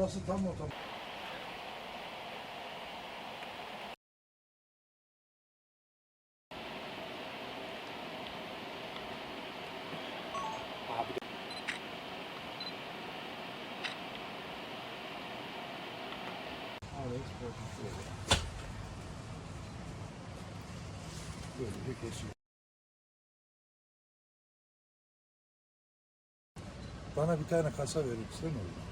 Burası tam otom. Evet, böyle. Böylece kesiyor. Bana bir tane kasa verir misin oğlum?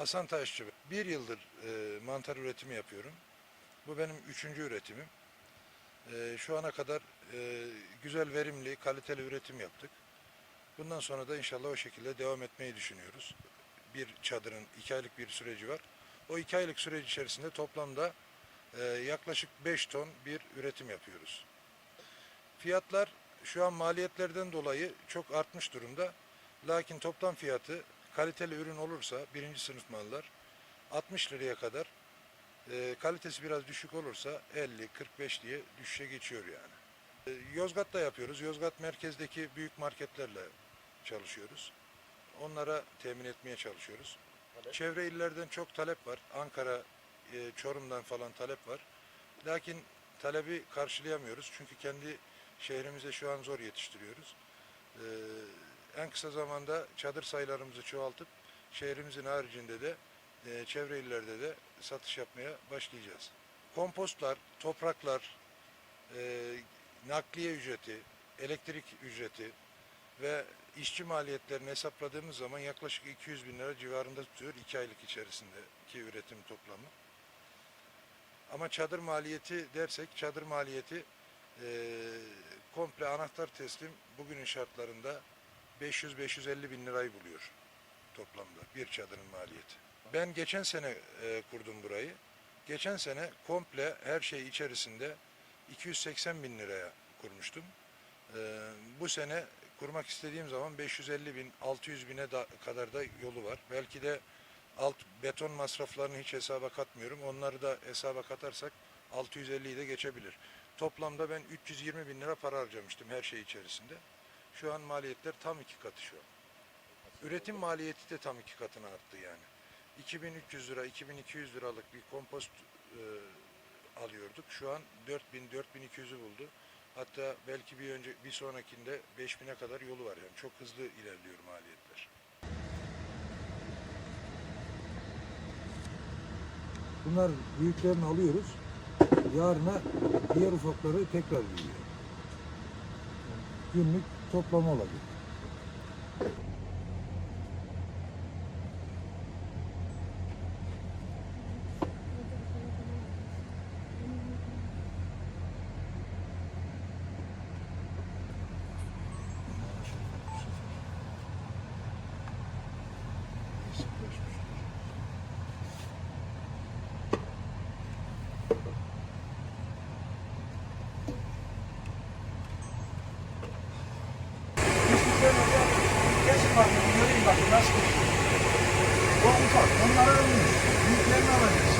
Hasan Taşçı. Bir yıldır e, mantar üretimi yapıyorum. Bu benim üçüncü üretimim. E, şu ana kadar e, güzel, verimli, kaliteli üretim yaptık. Bundan sonra da inşallah o şekilde devam etmeyi düşünüyoruz. Bir çadırın iki aylık bir süreci var. O iki aylık süreç içerisinde toplamda e, yaklaşık 5 ton bir üretim yapıyoruz. Fiyatlar şu an maliyetlerden dolayı çok artmış durumda. Lakin toplam fiyatı kaliteli ürün olursa birinci sınıf mallar 60 liraya kadar e, kalitesi biraz düşük olursa 50-45 diye düşüşe geçiyor yani. E, Yozgat'ta yapıyoruz. Yozgat merkezdeki büyük marketlerle çalışıyoruz. Onlara temin etmeye çalışıyoruz. Çevre illerden çok talep var. Ankara, e, Çorum'dan falan talep var. Lakin talebi karşılayamıyoruz. Çünkü kendi şehrimize şu an zor yetiştiriyoruz. Ee, en kısa zamanda çadır sayılarımızı çoğaltıp şehrimizin haricinde de e, çevre illerde de satış yapmaya başlayacağız. Kompostlar, topraklar, e, nakliye ücreti, elektrik ücreti ve işçi maliyetlerini hesapladığımız zaman yaklaşık 200 bin lira civarında tutuyor iki aylık içerisindeki üretim toplamı. Ama çadır maliyeti dersek çadır maliyeti e, komple anahtar teslim bugünün şartlarında 500-550 bin lirayı buluyor toplamda bir çadırın maliyeti. Ben geçen sene e, kurdum burayı. Geçen sene komple her şey içerisinde 280 bin liraya kurmuştum. E, bu sene kurmak istediğim zaman 550 bin, 600 bine da, kadar da yolu var. Belki de alt beton masraflarını hiç hesaba katmıyorum. Onları da hesaba katarsak 650'yi de geçebilir. Toplamda ben 320 bin lira para harcamıştım her şey içerisinde. Şu an maliyetler tam iki katı şu an. Üretim maliyeti de tam iki katına arttı yani. 2300 lira, 2200 liralık bir kompost e, alıyorduk. Şu an 4000, 4200'ü buldu. Hatta belki bir önce bir sonrakinde 5000'e kadar yolu var yani. Çok hızlı ilerliyor maliyetler. Bunlar büyüklerini alıyoruz. Yarına diğer ufakları tekrar büyüyor. Günlük toplama olabilir. Nasıl? O ufak. Onları almıyoruz. Büyüklerini alacağız.